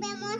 বিসমিল্লাহ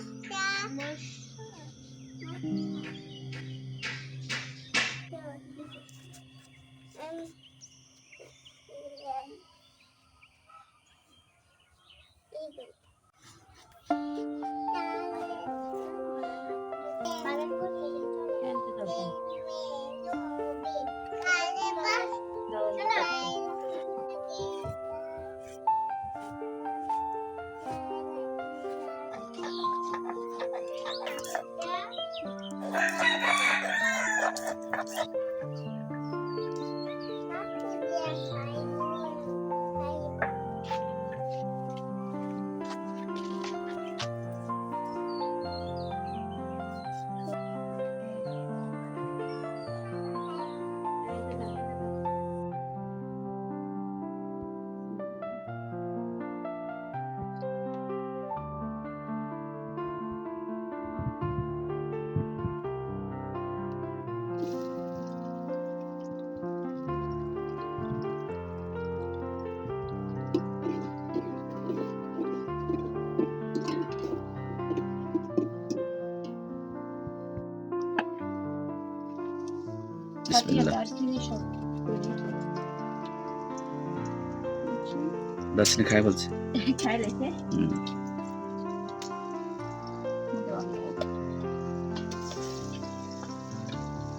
দাসিনী খাই বলছে। হুম।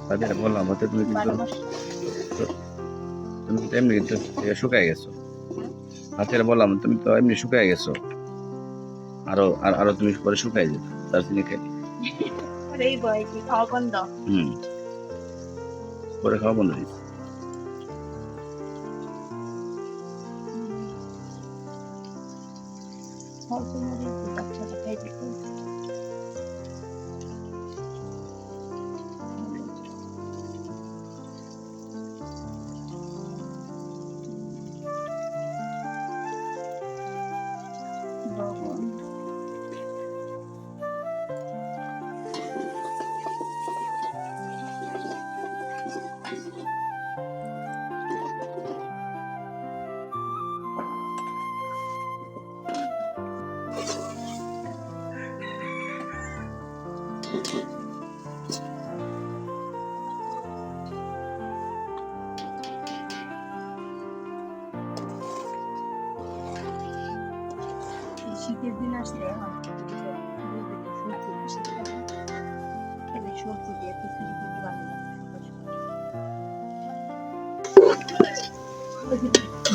তাদের বললাম হতে তুমি কিন্তু তুমি তো এমনি কিন্তু শুকায় গেছো। হাতের বললাম তুমি তো এমনি শুকায় গেছো। আরও আর আরও তুমি পরে শুকাই যেত দার্জিলিং খাই হুম। পরে খাওয়া বন্ধ হয়েছে শীতের দিন আসলে আমার খেলে সবজি দিয়ে খিচুড়ি কিন্তু ভালো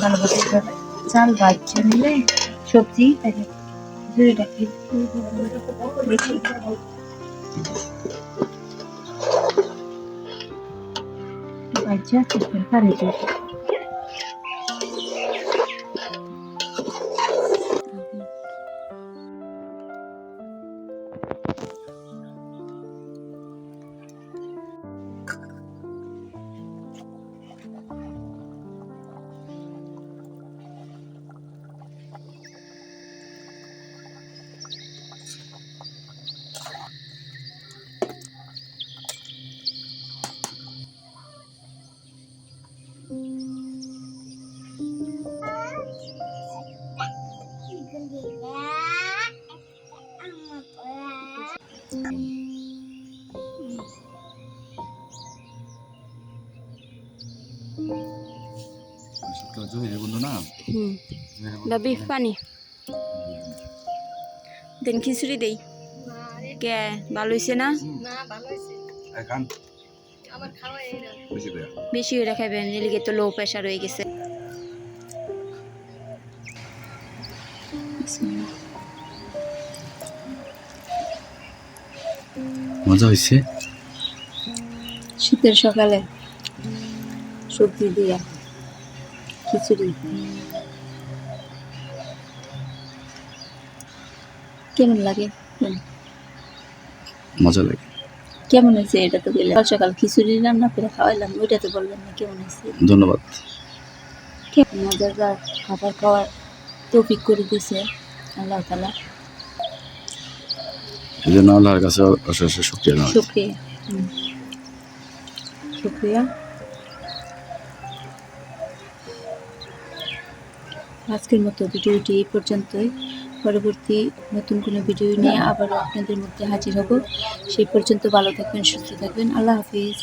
ভালোবাসে চাল বাচ্চা নিলে সবজি তাহলে খিচুড়িটা খেতে বেশি aja sebentar ya জহিরের বন্ধু না? হুম। দা বিফ পানি। দেন খিচুড়ি দেই। কে ভালো হয়েছে না? বেশি করে খাবেন তো লো প্রেশার হয়ে গেছে। মজা হয়েছে শীতের সকালে সবজি দিয়া খিচুড়ি। কেমন লাগে? মজা লাগে। কেমন হয়েছে এটা তো বললেন? সকাল সকাল খিচুড়ি রান্না করে খাওয়াইলাম ওইটা তো বললেন না কেমন হয়েছে? ধন্যবাদ। কেমন মজাদার খাবার খাওয়ার তৌফিক করে দিয়েছে আল্লাহ তালা এই জন্য আল্লাহর কাছে অশেষ শুক্রিয়া আজকের মতো ভিডিওটি এই পর্যন্তই। পরবর্তী নতুন কোনো ভিডিও নিয়ে আবার আপনাদের মধ্যে হাজির হব। সেই পর্যন্ত ভালো থাকবেন, সুস্থ থাকবেন। আল্লাহ হাফিজ।